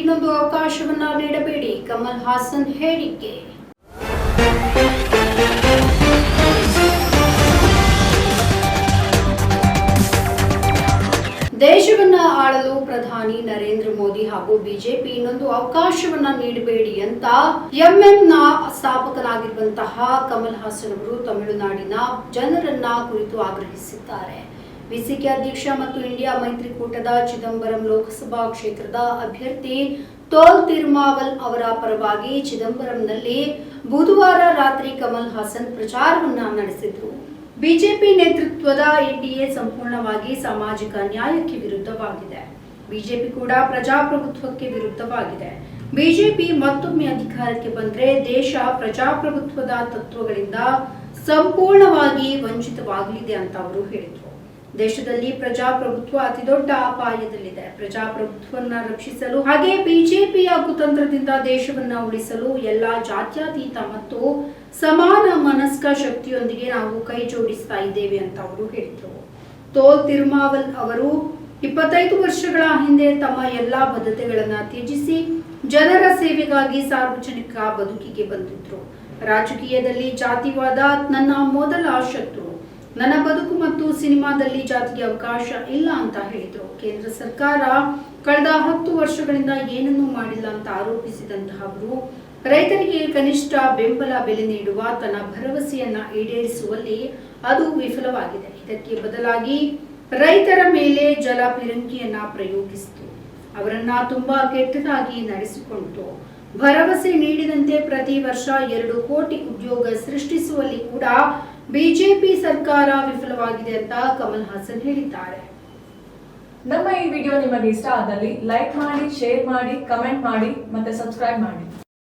ಇನ್ನೊಂದು ಅವಕಾಶವನ್ನ ನೀಡಬೇಡಿ. ಕಮಲ್ ಹಾಸನ್ ಹೇಳಿಕೆ. ದೇಶವನ್ನ ಆಳಲು ಪ್ರಧಾನಿ ನರೇಂದ್ರ ಮೋದಿ ಹಾಗೂ ಬಿಜೆಪಿ ಇನ್ನೊಂದು ಅವಕಾಶವನ್ನ ನೀಡಬೇಡಿ ಅಂತ ಎಂಎಂನ ಸ್ಥಾಪಕನಾಗಿರುವಂತಹ ಕಮಲ್ ಹಾಸನ್ ಅವರು ತಮಿಳುನಾಡಿನ ಜನರನ್ನ ಕುರಿತು ಆಗ್ರಹಿಸಿದ್ದಾರೆ. ಬಿಸಿಕೆ ಅಧ್ಯಕ್ಷ ಮತ್ತು ಇಂಡಿಯಾ ಮೈತ್ರಿಕೂಟದ ಚಿದಂಬರಂ ಲೋಕಸಭಾ ಕ್ಷೇತ್ರದ ಅಭ್ಯರ್ಥಿ ತೋಲ್ ತಿರುಮಾವಲ್ ಅವರ ಪರವಾಗಿ ಚಿದಂಬರಂನಲ್ಲಿ ಬುಧವಾರ ರಾತ್ರಿ ಕಮಲ್ ಹಾಸನ್ ಪ್ರಚಾರವನ್ನ ನಡೆಸಿದ್ರು. ಬಿಜೆಪಿ ನೇತೃತ್ವದ ಎನ್ಡಿಎ ಸಂಪೂರ್ಣವಾಗಿ ಸಾಮಾಜಿಕ ನ್ಯಾಯಕ್ಕೆ ವಿರುದ್ಧವಾಗಿದೆ. ಬಿಜೆಪಿ ಕೂಡ ಪ್ರಜಾಪ್ರಭುತ್ವಕ್ಕೆ ವಿರುದ್ಧವಾಗಿದೆ. ಬಿಜೆಪಿ ಮತ್ತೊಮ್ಮೆ ಅಧಿಕಾರಕ್ಕೆ ಬಂದ್ರೆ ದೇಶ ಪ್ರಜಾಪ್ರಭುತ್ವದ ತತ್ವಗಳಿಂದ ಸಂಪೂರ್ಣವಾಗಿ ವಂಚಿತವಾಗಲಿದೆ ಅಂತ ಅವರು ಹೇಳಿದ್ರು. ದೇಶದಲ್ಲಿ ಪ್ರಜಾಪ್ರಭುತ್ವ ಅತಿದೊಡ್ಡ ಅಪಾಯದಲ್ಲಿದೆ. ಪ್ರಜಾಪ್ರಭುತ್ವವನ್ನ ರಕ್ಷಿಸಲು ಹಾಗೆ ಬಿಜೆಪಿಯ ಕುತಂತ್ರದಿಂದ ದೇಶವನ್ನ ಉಳಿಸಲು ಎಲ್ಲಾ ಜಾತ್ಯತೀತ ಮತ್ತು ಸಮಾನ ಮನಸ್ಕ ಶಕ್ತಿಯೊಂದಿಗೆ ನಾವು ಕೈ ಜೋಡಿಸ್ತಾ ಇದ್ದೇವೆ ಅಂತ ಅವರು ಹೇಳಿದ್ರು. ತೋಲ್ ತಿರುಮಾವಲ್ ಅವರು ಇಪ್ಪತ್ತೈದು ವರ್ಷಗಳ ಹಿಂದೆ ತಮ್ಮ ಎಲ್ಲಾ ಬದ್ಧತೆಗಳನ್ನ ತ್ಯಜಿಸಿ ಜನರ ಸೇವೆಗಾಗಿ ಸಾರ್ವಜನಿಕ ಬದುಕಿಗೆ ಬಂದಿದ್ರು. ರಾಜಕೀಯದಲ್ಲಿ ಜಾತಿವಾದ ನನ್ನ ಮೊದಲ ಶತ್ರು. ನನ್ನ ಬದುಕು ಮತ್ತು ಸಿನಿಮಾದಲ್ಲಿ ಜಾತಿಗೆ ಅವಕಾಶ ಇಲ್ಲ ಅಂತ ಹೇಳಿದ್ರು. ಕೇಂದ್ರ ಸರ್ಕಾರ ಕಳೆದ ಹತ್ತು ವರ್ಷಗಳಿಂದ ಏನನ್ನೂ ಮಾಡಿಲ್ಲ ಅಂತ ಆರೋಪಿಸಿದಂತಹ ಅವರು ರೈತರಿಗೆ ಕನಿಷ್ಠ ಬೆಂಬಲ ಬೆಲೆ ನೀಡುವ ತನ್ನ ಭರವಸೆಯನ್ನ ಈಡೇರಿಸುವಲ್ಲಿ ಅದು ವಿಫಲವಾಗಿದೆ. ಇದಕ್ಕೆ ಬದಲಾಗಿ ರೈತರ ಮೇಲೆ ಜಲ ಪಿರಂಕಿಯನ್ನ ಪ್ರಯೋಗಿಸಿತು. ಅವರನ್ನ ತುಂಬಾ ಕೆಟ್ಟದಾಗಿ ನಡೆಸಿಕೊಂಡಿತು ಭರವಸೆ ನೀಡಿದಂತೆ ಪ್ರತಿ ವರ್ಷ ಎರಡು ಕೋಟಿ ಉದ್ಯೋಗ ಸೃಷ್ಟಿಸುವಲ್ಲಿ ಕೂಡ ಬಿಜೆಪಿ ಸರ್ಕಾರ ವಿಫಲವಾಗಿದೆ ಅಂತ ಕಮಲ್ ಹಾಸನ್ ಹೇಳಿದ್ದಾರೆ. ನಮ್ಮ ಈ ವಿಡಿಯೋ ನಿಮಗೆ ಇಷ್ಟ ಆದಲ್ಲಿ ಲೈಕ್ ಮಾಡಿ, ಶೇರ್ ಮಾಡಿ, ಕಮೆಂಟ್ ಮಾಡಿ ಮತ್ತೆ ಸಬ್ಸ್ಕ್ರೈಬ್ ಮಾಡಿ.